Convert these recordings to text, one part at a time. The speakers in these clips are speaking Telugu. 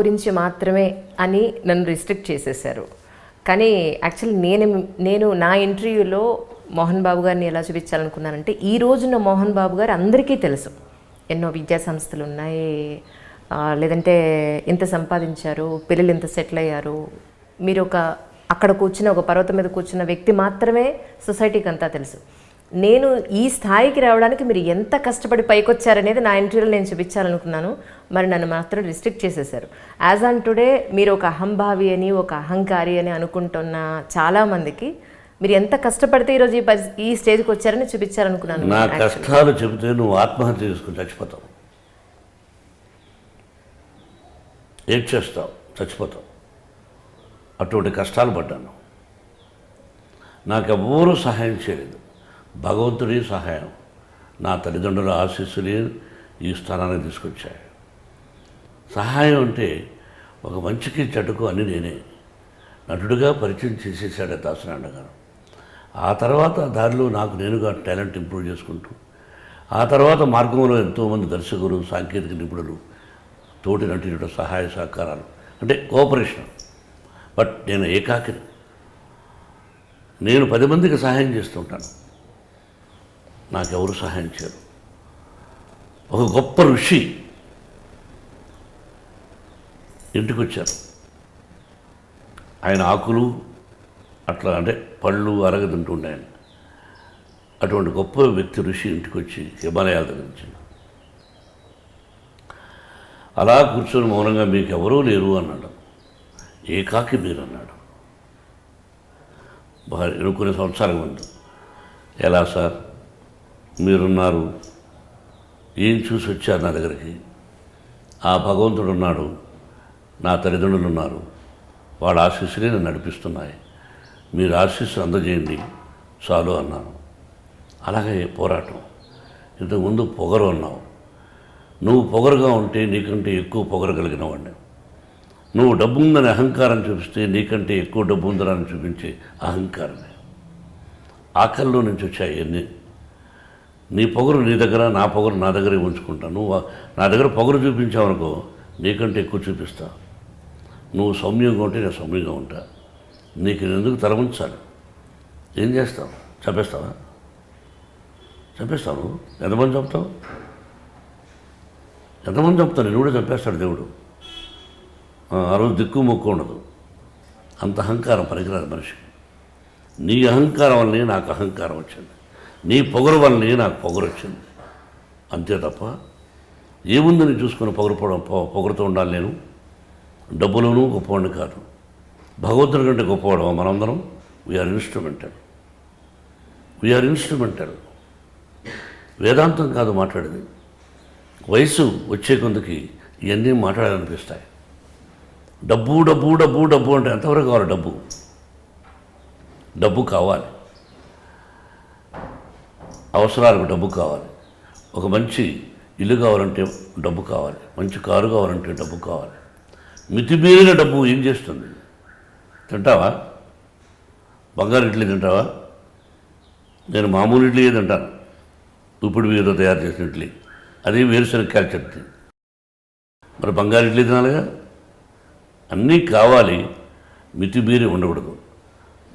గురించి మాత్రమే అని నన్ను రిస్ట్రిక్ట్ చేసేసారు కానీ యాక్చువల్లీ నేను నేను నా ఇంటర్వ్యూలో మోహన్ బాబు గారిని ఎలా చూపించాలనుకున్నానంటే ఈ రోజున మోహన్ బాబు గారు అందరికీ తెలుసు. ఎన్నో విద్యా సంస్థలు ఉన్నాయి లేదంటే ఇంత సంపాదించారు పిల్లలు ఇంత సెటిల్ అయ్యారు. మీరు ఒక అక్కడ కూర్చున్న ఒక పర్వతం మీద కూర్చున్న వ్యక్తి మాత్రమే సొసైటీకి అంతా తెలుసు. నేను ఈ స్థాయికి రావడానికి మీరు ఎంత కష్టపడి పైకొచ్చారనేది నా ఇంటర్వ్యూలో నేను చూపించాలనుకున్నాను. మరి నన్ను మాత్రం రిస్ట్రిక్ట్ చేసేసారు యాజ్ ఆన్ టుడే మీరు ఒక అహంభావి అని ఒక అహంకారి అని అనుకుంటున్న చాలామందికి మీరు ఎంత కష్టపడితే ఈరోజు ఈ పరి ఈ స్టేజ్కి వచ్చారని చూపించాలనుకున్నాను నా కష్టాలు చెబితే నువ్వు ఆత్మహత్య చేసుకుని చచ్చిపోతావు. ఏం చేస్తావు? చచ్చిపోతావు. అటువంటి కష్టాలు పడ్డాను. నాకు ఎవ్వరూ సహాయం చేయలేదు. భగవంతుడి సహాయం. నా తల్లిదండ్రుల ఆశీస్సులే ఈ స్థానానికి తీసుకొచ్చాయి. సహాయం అంటే ఒక మంచికి చెడుకు అని నేనే. నటుడిగా పరిచయం చేసేసాడు దాసనారాయణ గారు. ఆ తర్వాత దారిలో నాకు నేనుగా టాలెంట్ ఇంప్రూవ్ చేసుకుంటూ ఆ తర్వాత మార్గంలో ఎంతోమంది దర్శకులు సాంకేతిక నిపుణులు తోటి నటుడు సహాయ సహకారాలు. అంటే కోఆపరేషన్. బట్ నేను ఏకాకిని. నేను పది మందికి సహాయం చేస్తుంటాను నాకెవరు సహాయం చేయరు. ఒక గొప్ప ఋషి ఇంటికి వచ్చారు ఆయన ఆకులు అట్లా అంటే పళ్ళు అరగదంటుండే ఆయన. అటువంటి గొప్ప వ్యక్తి ఋషి ఇంటికి వచ్చి హిమాలయాల దగ్గర నుంచి అలా కూర్చొని మౌనంగా మీకు ఎవరూ లేరు అన్నాడు. ఏకాకి మీరు అన్నాడు. బాగా ఎన్నుకునే సంవత్సరాల ముందు ఎలా సార్? మీరున్నారు. ఏం చూసి వచ్చారు నా దగ్గరికి? ఆ భగవంతుడు ఉన్నాడు నా తల్లిదండ్రులు ఉన్నారు వాడు ఆశీస్సులే నన్ను నడిపిస్తున్నాయి. మీరు ఆశీస్సు అందజేయండి. చాలు అన్నాను. అలాగే పోరాటం. ఇంతకుముందు పొగరు అన్నావు. నువ్వు పొగరుగా ఉంటే నీకంటే ఎక్కువ పొగరగలిగిన వాడిని. నువ్వు డబ్బు ఉందని అహంకారం చూపిస్తే నీకంటే ఎక్కువ డబ్బు ఉందని చూపించే అహంకారమే. ఆకల్లో నుంచి వచ్చాయి అన్నీ. నీ పొగరు నీ దగ్గర నా పొగరు నా దగ్గరే ఉంచుకుంటాను నువ్వు నా దగ్గర పొగరు చూపించావనుకో నీకంటే ఎక్కువ చూపిస్తా. నువ్వు సౌమ్యంగా ఉంటే నేను సౌమ్యంగా ఉంటా. నీకు నేను ఎందుకు తల ఉంచాలి ఏం చేస్తావు? చంపేస్తావా? చంపేస్తావు ఎంతమంది చంపుతావు? ఎంతమంది చంపుతావు? నేను కూడా చంపేస్తాడు దేవుడు. ఆ రోజు దిక్కు మొక్కు ఉండదు. అంత అహంకారం పనికిరాదు మనిషికి. నీ అహంకారం వల్లనే నాకు అహంకారం వచ్చింది. నీ పొగరు వల్లనే నాకు పొగరు వచ్చింది అంతే తప్ప ఏముందని చూసుకుని పొగరుపోవడం పొ- పొగరుతో ఉండాలి నేను? డబ్బులోనూ గొప్పవాడిని కాదు. భగవంతుడి కంటే గొప్పవాడు మనందరం? వీఆర్ ఇన్స్ట్రుమెంటల్ వీఆర్ ఇన్స్ట్రుమెంటల్ వేదాంతం కాదు మాట్లాడేది. వయసు వచ్చే కొందకి ఇవన్నీ మాట్లాడాలనిపిస్తాయి. డబ్బు డబ్బు డబ్బు డబ్బు అంటే ఎంతవరకు కావాలి డబ్బు? డబ్బు కావాలి. అవసరాలకు డబ్బు కావాలి. ఒక మంచి ఇల్లు కావాలంటే డబ్బు కావాలి. మంచి కారు కావాలంటే డబ్బు కావాలి. మితిమీరిన డబ్బు ఏం చేస్తుంది? తింటావా? బంగారు ఇడ్లీ తింటావా? నేను మామూలు ఇడ్లీ తింటాను. ఇప్పుడు మీతో తయారు చేసిన ఇడ్లీ. అది వేరుశనగకాయల చట్నీ. మరి బంగారు ఇడ్లీ తినాలిగా? అన్నీ కావాలి మితిమీరి ఉండకూడదు.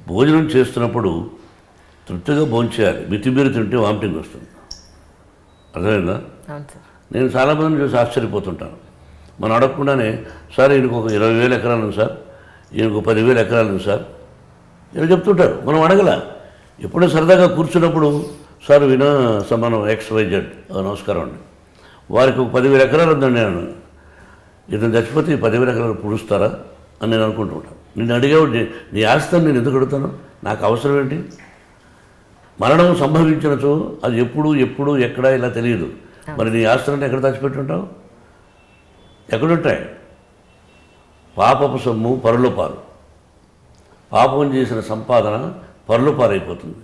భోజనం చేస్తున్నప్పుడు తృప్తిగా భోంచేయాలి. మితిమీరి తింటే వామిటింగ్ వస్తుంది. అర్థమైందా? నేను చాలామందిని చూసి ఆశ్చర్యపోతుంటాను. మనం అడగకుండానే సార్ ఈయనకు ఒక ఇరవై వేల ఎకరాలు ఉంది సార్. ఈయనకు పదివేల ఎకరాలు ఉంది సార్. ఇలా చెప్తుంటారు. మనం అడగల. ఎప్పుడో సరదాగా కూర్చున్నప్పుడు సార్ వినా సమానం ఎక్స్ వై జెడ్ నమస్కారం అండి. వారికి ఒక పదివేల ఎకరాలు ఉందండి నేను ఇతను చచ్చిపోతే ఈ పదివేల ఎకరాలు పుడుస్తారా? అని నేను అనుకుంటూ ఉంటాను. నేను అడిగేవాడు నీ- నీ ఆస్తిని నేను ఎందుకు అడుగుతాను? నాకు అవసరం ఏంటి? మరణం సంభవించినచో అది ఎప్పుడు ఎప్పుడు ఎక్కడ ఇలా తెలియదు. మరి నీ ఆస్తులను ఎక్కడ దాచిపెట్టుంటావు? ఎక్కడుంటాయి? పాపపు సొమ్ము పరులపాలు పాపం చేసిన సంపాదన పరులపాలైపోతుంది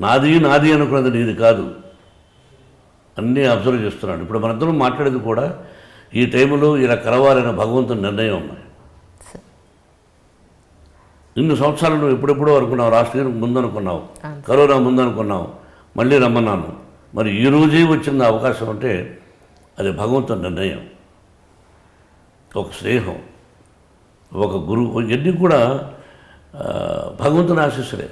నాది నాది అనుకున్నది నీది కాదు. అన్నీ అబ్జర్వ్ చేస్తున్నాడు. ఇప్పుడు మనందరం మాట్లాడేది కూడా ఈ టైంలో ఇలా కలవాలనే భగవంతుని నిర్ణయం ఉన్నాయి ఇన్ని సంవత్సరాలు నువ్వు ఎప్పుడెప్పుడో అనుకున్నావు రాష్ట్ర ముందు అనుకున్నావు కరోనా ముందు అనుకున్నావు మళ్ళీ రమ్మన్నాను. మరి ఈ రోజే వచ్చిన అవకాశం అంటే అది భగవంతుని నిర్ణయం. ఒక స్నేహం ఒక గురువు ఇవన్నీ కూడా భగవంతుని ఆశీస్సులే.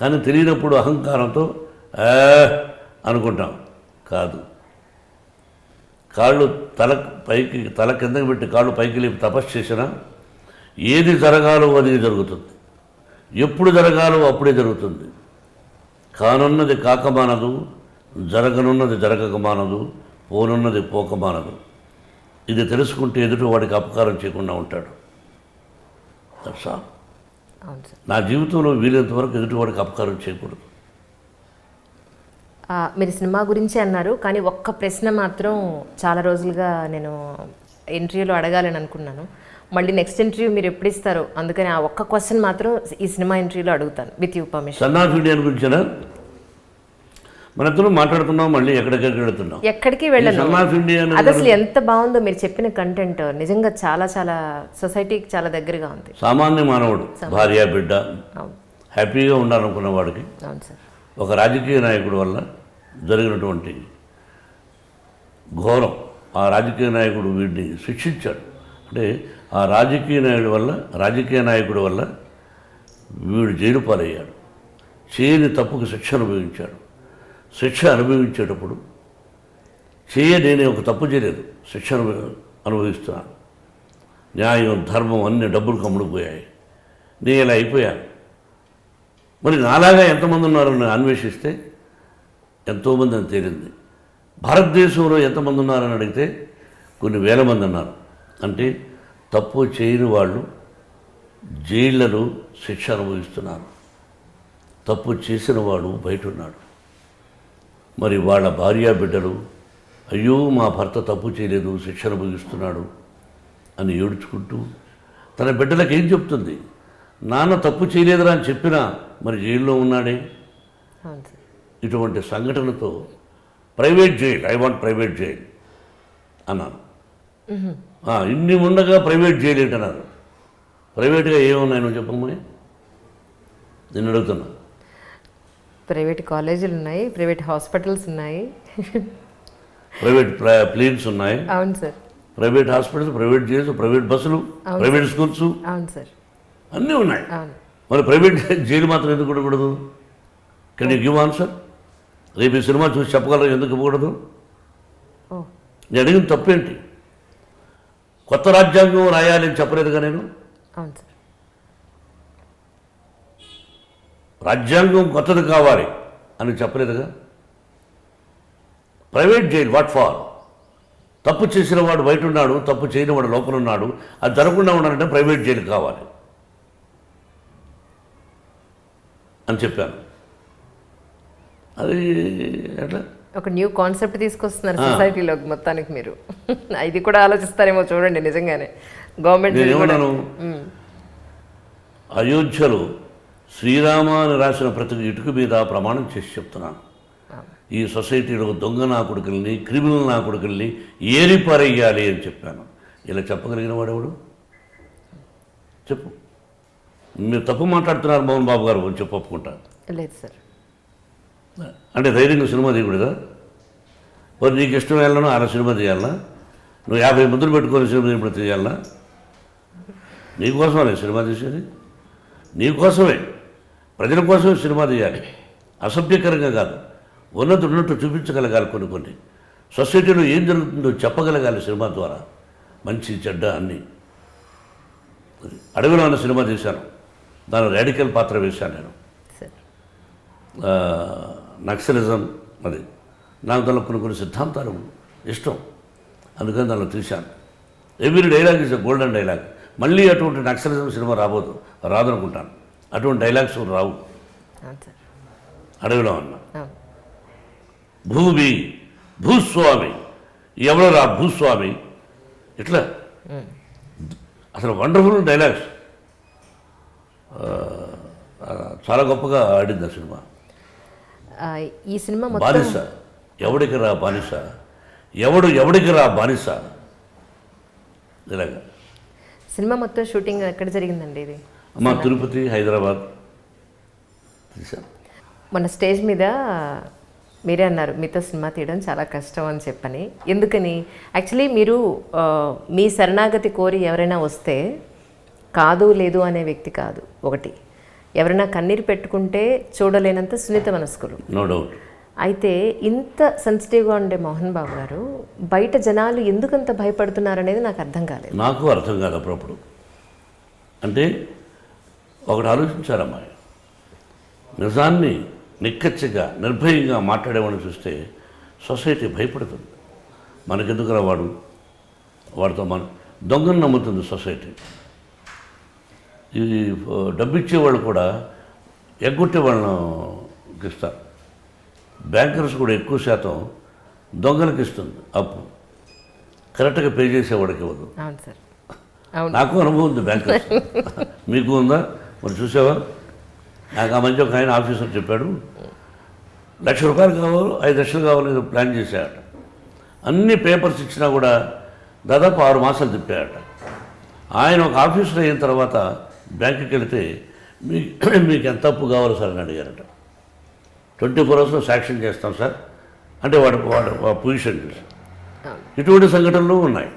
కానీ తెలియనప్పుడు అహంకారంతో అనుకుంటాం. కాదు. కాళ్ళు తల పైకి తల కిందకి పెట్టి కాళ్ళు పైకి లేపి తపస్సు చేసినా ఏది జరగాలో అది జరుగుతుంది. ఎప్పుడు జరగాలో అప్పుడే జరుగుతుంది. కానున్నది కాకమానదు జరగనున్నది జరగకమానదు పోనున్నది పోకమానదు. ఇది తెలుసుకుంటే ఎదుటి వాడికి అపకారం చేయకుండా ఉంటాడు. నా జీవితంలో వీలైనంత వరకు ఎదుటివాడికి అపకారం చేయకూడదు. మీరు సినిమా గురించి అన్నారు కానీ ఒక్క ప్రశ్న మాత్రం చాలా రోజులుగా నేను ఇంటర్వ్యూలో అడగాలని అనుకున్నాను. మళ్ళీ నెక్స్ట్ ఇంటర్వ్యూ మీరు ఎప్పుడు ఇస్తారో. అందుకని ఆ ఒక్క క్వశ్చన్ మాత్రం ఈ సినిమా ఇంటర్వ్యూలో అడుగుతాను with you permission son of India గురించేనా మన ఇద్దరం మాట్లాడుతున్నాం మళ్ళీ ఎక్కడికెక్కడ వెళుతున్నాం? ఎక్కడికి వెళ్ళను. అది అసలు ఎంత బాగుందో మీరు చెప్పిన కంటెంట్ నిజంగా చాలా చాలా సొసైటీకి చాలా దగ్గరగా ఉంది. సామాన్య మానవుడు భార్య బిడ్డ హ్యాపీగా ఉండాలనుకున్న వాడికి ఒక రాజకీయ నాయకుడి వల్ల జరిగినటువంటి ఘోరం. ఆ రాజకీయ నాయకుడు వీడిని శిక్షించాడు. అంటే ఆ రాజకీయ నాయుడు వల్ల రాజకీయ నాయకుడి వల్ల వీడు జైలు పాలయ్యాడు. చేయని తప్పుకు శిక్ష అనుభవించాడు. శిక్ష అనుభవించేటప్పుడు చేయలేని ఒక తప్పు చేయలేదు శిక్ష అనుభవిస్తున్నాను. న్యాయం ధర్మం అన్ని డబ్బులు కమ్ముడిపోయాయి. నేను ఇలా అయిపోయాను. మరి నాలాగా ఎంతమంది ఉన్నారని అన్వేషిస్తే ఎంతోమంది అని తేలింది. భారతదేశంలో ఎంతమంది ఉన్నారని అడిగితే కొన్ని వేల మంది ఉన్నారు. అంటే తప్పు చేయని వాళ్ళు జైళ్ళలో శిక్ష అనుభవిస్తున్నారు. తప్పు చేసిన వాడు బయట ఉన్నాడు మరి వాళ్ళ భార్యా బిడ్డలు అయ్యో మా భర్త తప్పు చేయలేదు శిక్ష అనుభవిస్తున్నాడు అని ఏడుచుకుంటూ తన బిడ్డలకు ఏం చెప్తుంది? నాన్న తప్పు చేయలేదురా అని చెప్పినా మరి జైల్లో ఉన్నాడే? ఇటువంటి సంఘటనతో private jail I want private jail అన్నాను. ఇన్ని ఉండగా ప్రైవేట్ జైలు ఏంటన్నారు ప్రైవేట్గా ఏమున్నాయి నువ్వు చెప్పమ్మా నేను అడుగుతున్నా. ప్రైవేట్ కాలేజీలు ఉన్నాయి ప్రైవేట్ హాస్పిటల్స్ ఉన్నాయి. ప్రైవేట్ ప్లా- ప్లేన్స్ ఉన్నాయి. అవును sir. Private hospitals private jails private బస్సులు. Private schools. అవును సార్. అన్నీ ఉన్నాయి. మరి ప్రైవేట్ జైలు మాత్రం ఎందుకు ఉండకూడదు? కెన్ యూ గివ్ ఆన్సర్ రేపు ఈ సినిమా చూసి చెప్పగలరు? ఎందుకు ఇవ్వకూడదు? నేను అడిగిన తప్పేంటి? కొత్త రాజ్యాంగం రాయాలి అని చెప్పలేదుగా నేను? రాజ్యాంగం కొత్తది కావాలి అని చెప్పలేదుగా? Private jail what for? తప్పు చేసిన వాడు బయట ఉన్నాడు తప్పు చేయని వాడు లోపల ఉన్నాడు అది జరగకుండా ఉండాలంటే ప్రైవేట్ జైలు కావాలి అని చెప్పాను. అది ఎట్లా? ఒక న్యూ కాన్సెప్ట్ తీసుకొస్తున్నారు సొసైటీలోకి మొత్తానికి మీరు. ఇది కూడా ఆలోచిస్తారేమో చూడండి నిజంగానే. గవర్నమెంట్ అయోధ్యలో శ్రీరామ అని రాసిన ప్రతి ఇటుక మీద ప్రమాణం చేసి చెప్తున్నాను. ఈ సొసైటీలో దొంగ నా కొడుకుల్ని క్రిమినల్ నా కొడుకుల్ని ఏరిపారేయాలి అని చెప్పాను. ఇలా చెప్పగలిగిన వాడెవడు? చెప్పు. మీరు తప్పు మాట్లాడుతున్నారు మోహన్ బాబు గారు కొంచెం ఒప్పుకుంటా. లేదు సార్. అంటే ధైర్యంగా సినిమా తీయకూడదా? మరి నీకు ఇష్టం వెళ్ళను అలా సినిమా తీయాలనా నువ్వు యాభై ముద్దులు పెట్టుకొని సినిమా ఇప్పుడు తీయాలనా నీకోసమే సినిమా తీసేది నీకోసమే ప్రజల కోసమే సినిమా తీయాలి అసభ్యకరంగా కాదు. ఉన్నట్టు ఉన్నట్టు చూపించగలగాలి కొన్ని కొన్ని. సొసైటీలో ఏం జరుగుతుందో చెప్పగలగాలి సినిమా ద్వారా. మంచి చెడ్డ అన్నీ. అడవిలో అన్న సినిమా తీశాను. దాని రాడికల్ పాత్ర వేశాను నేను. నక్సలిజం అది. నాకు దానిలో కొన్ని కొన్ని సిద్ధాంతాలు ఇష్టం. అందుకని దానిలో తీశాను every dialogue is golden dialogue. మళ్ళీ అటువంటి నక్సలిజం సినిమా రాబోదు. రాదనుకుంటాను. అటువంటి డైలాగ్స్ రావు. అడవిలో అన్న భూమి భూస్వామి. ఎవరు రా భూస్వామి? ఇట్లా. అసలు వండర్ఫుల్ డైలాగ్స్. చాలా గొప్పగా ఆడింది ఆ సినిమా. ఈ సినిమా బానిస. ఎవడికి రా బానిస? ఎవడు ఎవడికి రా బానిస? ఇలాగా. సినిమా మొత్తం షూటింగ్ ఎక్కడ జరిగిందండి ఇది? అమ్మ తిరుపతి హైదరాబాద్. మన స్టేజ్ మీద మీరే అన్నారు మీతో సినిమా తీయడం చాలా కష్టం అని చెప్పని. ఎందుకని? యాక్చువల్లీ మీరు మీ శరణాగతి కోరి ఎవరైనా వస్తే కాదు లేదు అనే వ్యక్తి కాదు ఒకటి. ఎవరైనా కన్నీరు పెట్టుకుంటే చూడలేనంత సున్నిత మనస్కులు. No doubt. అయితే ఇంత సెన్సిటివ్గా ఉండే మోహన్ బాబు గారు బయట జనాలు ఎందుకంత భయపడుతున్నారు అనేది నాకు అర్థం కాలేదు. నాకు అర్థం కాదు అప్పుడప్పుడు. అంటే ఒకటి ఆలోచించారమ్మా. నిజాన్ని నిక్కచ్చిగా నిర్భయంగా మాట్లాడేవాడిని చూస్తే సొసైటీ భయపడుతుంది. మనకెందుకురా వాడు? వాడితో మన దొంగను నమ్ముతుంది సొసైటీ. ఈ డబ్బు ఇచ్చేవాళ్ళు కూడా ఎగ్గొట్టే వాళ్ళను ఇస్తారు. బ్యాంకర్స్ కూడా ఎక్కువ శాతం దొంగలకు ఇస్తుంది అప్పు. కరెక్ట్గా పే చేసేవాడికి ఇవ్వదు. నాకు అనుభవం ఉంది బ్యాంకర్స్. మీకు ఉందా? మరి చూసావా? నాకు ఆ మధ్య ఒక ఆయన ఆఫీసర్ చెప్పాడు లక్ష రూపాయలు కావాలి ఐదు లక్షలు కావాలి ఏదో ప్లాన్ చేశాడట అన్ని పేపర్స్ ఇచ్చినా కూడా దాదాపు ఆరు మాసాలు తిప్పాడట ఆయన ఒక ఆఫీసర్ అయిన తర్వాత బ్యాంకుకి వెళితే మీ మీకు ఎంత అప్పు కావాలి సార్ అని అడిగారట. ట్వంటీ ఫోర్ అవర్స్లో శాంక్షన్ చేస్తాం సార్. అంటే వాడు వాడు పొజిషన్ ఇటువంటి సంఘటనలు ఉన్నాయి.